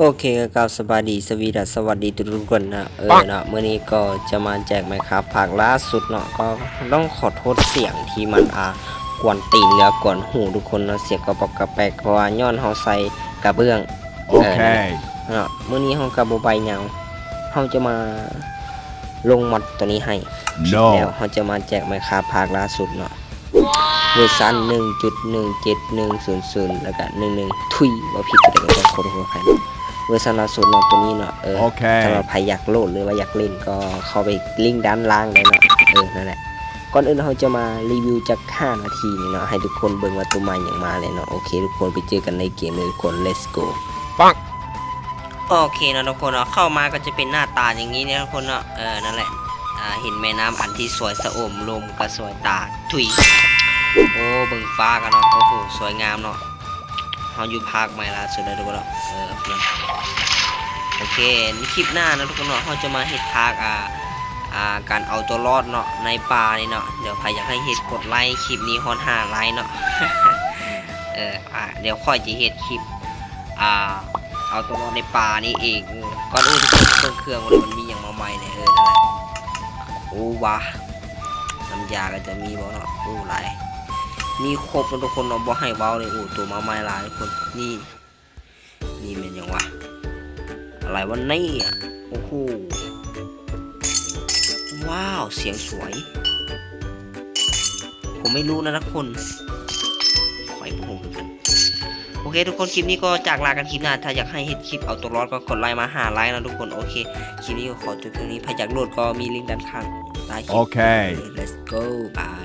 โอเคก็กล่าวสบายดีสวีดัสสวัสดีทุกๆคนนะเออเนาะเมื่อนี้ก็จะมาแจกไหมครับภาคล่าสุดเนาะก็ต้องขอโทษเสียงที่มันอ่ากวนตีนแล้วกวนหูทุกคนเนาะเสียงกระปอกกระแปกเพราะว่าย้อนเฮาใส่กระเบื้อง Okay. เนาะเมื่อนี้เฮากับบ่ใบหยังเฮาจะมาลงมัดตัวนี้ให้แล้ว No. เขาจะมาแจกไมค้าภาคล่าสุดเนาะเวอร์ชัน1.17100 แล้วก็11ทุยว่าผิดไปได้ก็ต้องขอโทษอภัย เนาะเวอร์ชันล่าสุดเนาะตัวนี้เนาะเออโอเคสำหรับใครอยากโหลดหรือว่าอยากเล่นก็เข้าไปลิงก์ด้านล่างได้เนาะเออนั่นแหละก่อนอื่นเราจะมารีวิวจาก 5 นาทีนี่เนาะให้ทุกคนเบิ่งว่าตัวใหม่อย่างมาเลยเนาะโอเคทุกคนไปเจอกันในเกมเลยทุกคน let's go ปังโอเคนะทุกคนเนาะเข้ามาก็จะเป็นหน้าตาอย่างนี้เนี่ยทุกคนเนาะเออนั่นแหละอ่าเห็นแม่น้ำอันที่สวยสะอมลมก็สวยตาถุยโอ้เบิ่งฟ้ากันเนาะโอ้โหสวยงามเนาะ เราอยู่ภาคใหม่ล่าสุดเลยทุกคนเนาะเออโอเคในคลิปหน้านะทุกคนเนาะเราจะมาเฮ็ดภาคอ่าอ่าการเอาตัวรอดเนาะในป่านี่เนาะเดี๋ยวใครอยากให้เฮ็ดกดไลค์คลิปนี้ฮอนห้าไลค์เนาะเอออ่าเดี๋ยวค่อยจะเฮ็ดคลิปอ่าเอาตัวรอดในป่านี่เองก่อนอื่นทุกคนเครื่องเครื่องมันมีอย่างมาใหม่เนี่ยเออนั่นแหละโอ้ว้าน้ำยาก็จะมีบ่เนาะโอ้หลาย มีครบแล้วทุกคนเนาะบ่ให้เว้าเลยโอ้ตัวมาใหม่หลายทุกคนนี่ นี่เป็นยังวะอะไรวะนี่อะโอ้โหว้าวเสียงสวย ผมไม่รู้นะทุกคนขอให้พวกผมกันโอเค ทุกคนคลิปนี้ก็จากลากันคลิปหน้าถ้าอยากให้เห็นคลิปเอาตัวรอดก็กดไลค์มาหาไลค์นะทุกคนโอเคคลิปนี้ก็ขอจบเพียงนี้ใครอยากโหลดก็มีลิงก์ด้านข้างใต้คลิป Okay. let's go bye